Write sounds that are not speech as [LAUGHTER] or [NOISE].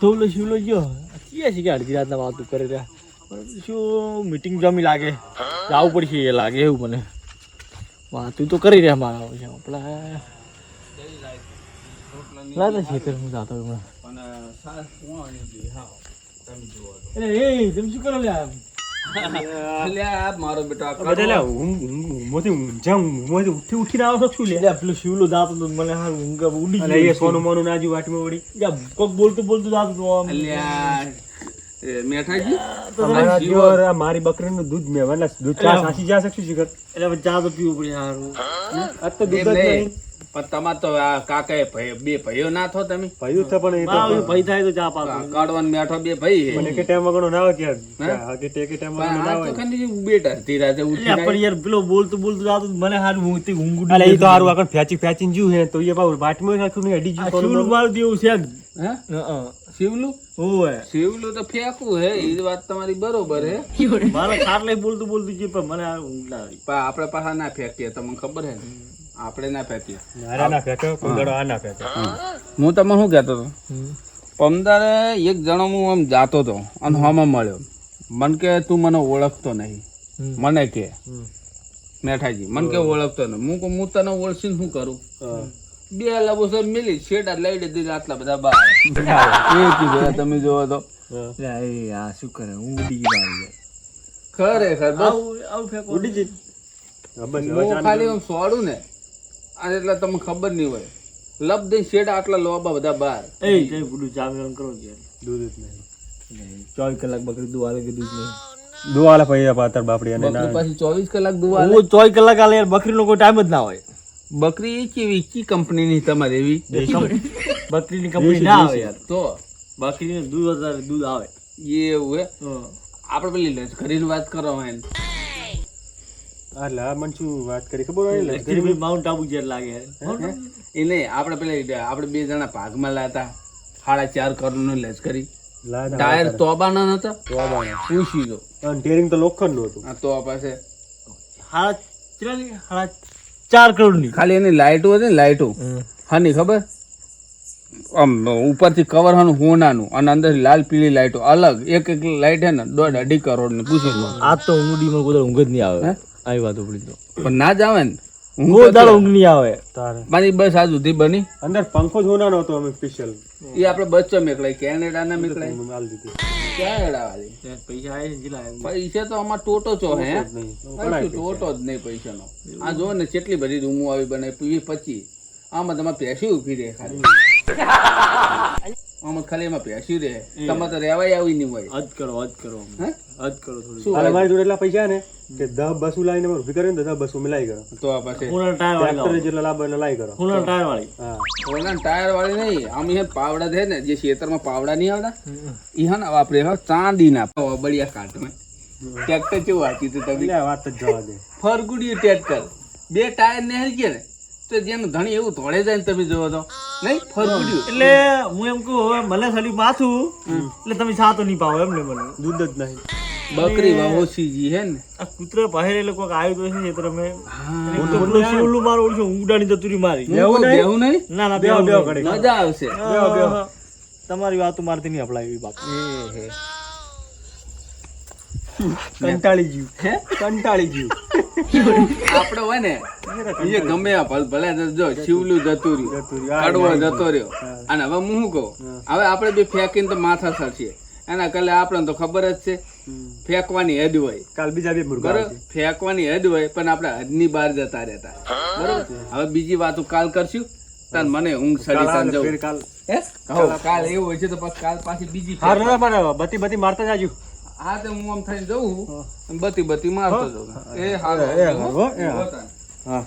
તો ઓલો શિવલો ગયો? ક્યાં છે કે અડધી રાતના વાતો કરી રહ્યા? પણ શું મીટિંગ જમી લાગે? જવું પડશે એ લાગે એવું મને. વાતું તો કરી રહ્યા મારા છે આપણા લાગે ખેતર હું જાતો હમણાં. એ તમે શું કરો લ્યા? મારો બેટો ઉઠી ઉઠીને આવો છો શું લે પેલું શિવલો જાતો તો મને હારું ઊંઘ ઉડી ગઈ એ સોનું મોનું નાજુ વાટમાં વળી. કોક બોલતું બોલતું જાતું તો અલ્યા, મારી બકરીનું દૂધ મેં દૂધ ચા સાચી જા શકશું શિખર? એટલે ચા તો પીવું પડે હારું. આ તો દૂધ જ નહીં. પણ તમાર તો આ કાકાએ બે ભાઈઓ ના થો તમે ભાઈ તો પણ એ તો ભાઈ થાય તો ચા પાતો કાઢવાન મેઠો બે ભાઈ. મને ટાઈમ વગરનો ના આવે કે હે? હા કે તે કે ટાઈમ પણ ના આવે ખાલી બેટ હતી રાતે ઉઠી પણ યાર પેલો બોલતું બોલતું જાતું મને હાર ઊંઘતી ઊંઘ ઉડી અલે એ તો હારું આગળ ફેંચી ફેંચીને જ્યું હે તો એ બાબુ બાટમાં નાખ્યું ને અડી જ્યું શિવલું મારું દેવું છે જ. હે? હં. શિવલું ઓવે. શિવલું તો ફેંકવું હે એ વાત તમારી બરોબર હે મારા ખાટલે બોલતું બોલતું છે પણ મને આ ઊંઘ ના આવી પણ આપણે પાછા ના ફેંકીએ તમને ખબર હે ને આપણે ના ફેંકીએ. ના ના ફેંકે કોઈ આ ના ફેંકે. હું. તમે શું કહેતો હતો? પમદારે એક જણો હું આમ જાતો હતો અને હમાં. મળ્યો. મન કે તું મને ઓળખતો નહીં. મને કે. મેઠાજી મન કે ઓળખતો નહીં. હું કહું હું તને ઓળખીને શું કરું? બે લબોસર મિલી શેડા લઈ દીધી આટલા બધા બાર. એ કીધું તમે જોવો તો. આ શું કરે? હું ઉડી ગયો ખરેખર બસ. આવું આવું ઉડી હું ખાલી આમ સોડું ને અને એટલે તમને ખબર નહીં હોય. લબ દઈ શેડા આટલા લોબા બધા બહાર એ જઈ બુડું ચા કરો કે દૂધ જ નહીં. ચોવીસ કલાક બકરી દુવા આલે કે દૂધ નહીં? દુવાલે પછી પાતર બાપડી અને ના. પછી ચોવીસ કલાક દુવાલે હું ચોવીસ કલાક આલે યાર બકરીનો કોઈ ટાઈમ જ ના હોય. બકરી એ કેવી? કી કંપનીની તમારે એવી? બકરીની કંપની ના આવે યાર. તો? બકરીને દૂધ વધારે દૂધ આવે. એવું હે. આપણે પેલી લશ્કરીની વાત કરો હે એટલે આ મને શું વાત કરી ખબર હોય? માઉન્ટ આબુ જેટ લાગે. હે? એ નહીં આપણે પેલા આપણે બે જણા ભાગમાં લાતા સાડા ચાર કરોડનું લશ્કરી ટાયર તોબાના નતા? પૂછી લો. અને ટેરિંગ તો લોખંડનું હતું. આ તો પાસે સાડા સાડા ચાર કરોડની ખાલી એની લાઈટો હતી ને લાઈટો હા નહીં ખબર? આમ ઉપરથી કવર હનું હોનાનું અને અંદર લાલ પીળી લાઈટો. અલગ. એક એક લાઈટ હે ને દોઢ અઢી કરોડની પૂછી લો. આ તો ઊંઘડી માં કોઈ ઊંઘ જ નહીં આવે. આવી વાત ઉપડી તો. પણ ના જ આવે ને. હું દાળ ઊંઘ નહીં આવે. તારે. મારી બસ આ સુધી બની. અંદર પંખો જ હોનાનો હતો અમે સ્પેશિયલ એ આપણે બચ્ચો મેકલાય કેનેડા ના મેકલાય માલ દીધી. પૈસા તો આમાં ટોટો છો હે. ટોટો જ નહીં પૈસાનો. આ જો ને કેટલી બધી રૂમો આવી બને પીવી પચીસ. આમાં તમારે પેસી ઊભી રહે ખાલી. [LAUGHS] આમાં ખાલી એમાં પેસી રે તમારે તો રહેવાય આવી નહીં હોય. હદ કરો હદ કરો. હે? હદ કરો થોડું શું હાલ અમારી જોડે એટલા પૈસા ને કે દસ બસો લાવીને ઊભી કરે ને દસ બસો મિલાઈ કરો. તો આ પાસે ખૂણા ટાયર વાળી ટ્રેક્ટર જેટલા લાભ એટલે લાવી કરો. ખૂણા ટાયર વાળી. હા. ઓલા ટાયર વાળી નહીં આમ એ પાવડા છે ને જે ખેતરમાં પાવડા નહીં આવતા એ હા ને વાપરે હા ચાંદીના બળિયા કાટમાં ટ્રેક્ટર કેવું વાંચી તું તમે? વાત જ જવા દે. ફરગુડિયું ટ્રેક્ટર. બે ટાયર ને ગયા ને તો જેનું ધણી એવું ધોળે જાય ને તમે જોવો તો. નહીં ફરગુડિયું એટલે હું એમ કહું હવે મને ખાલી માથું એટલે તમે સાતો નહીં પાવો એમ મને. દૂધ જ નહીં. બકરી વાવોસીજી હે ને. આ કૂતરા પહેરે લોકો આવ્યું તો છે એટલે મેં હું. તો પેલું શિવલું મારું જતુરી નહીં? ના ના આવશે. તમારી વાત તો મારથી નહીં અપલાવી બાપ. કંટાળી ગયું. હે? કંટાળી ગયું. આપણે હોય ને એ ગમે ભલે જો શિવલું જતું રહ્યું. કડવો જતો રહ્યો. અને હવે હું શું કહું? હવે આપડે બી ફેંકીને તો માથા સરસીએ એના કલે આપણને તો ખબર જ છે ફેંકવાની હદ હોય. કાલ બીજા બે બરોબર? ફેંકવાની હદ હોય પણ આપણે હદની બહાર જતા રહેતા. બરોબર? હવે બીજી વાત કાલ કરશું. તાર મને ઊંઘ સડી તાન કાલ જવું. કાલ. કાલ એવું હોય છે તો પછી કાલ પાછી બીજી બતી બતી મારતા જાજુ. હા તે હું આમ થઈને જઉં બતી બતી મારતો જઉં. એ હારો એ હારો, એ હા. હા.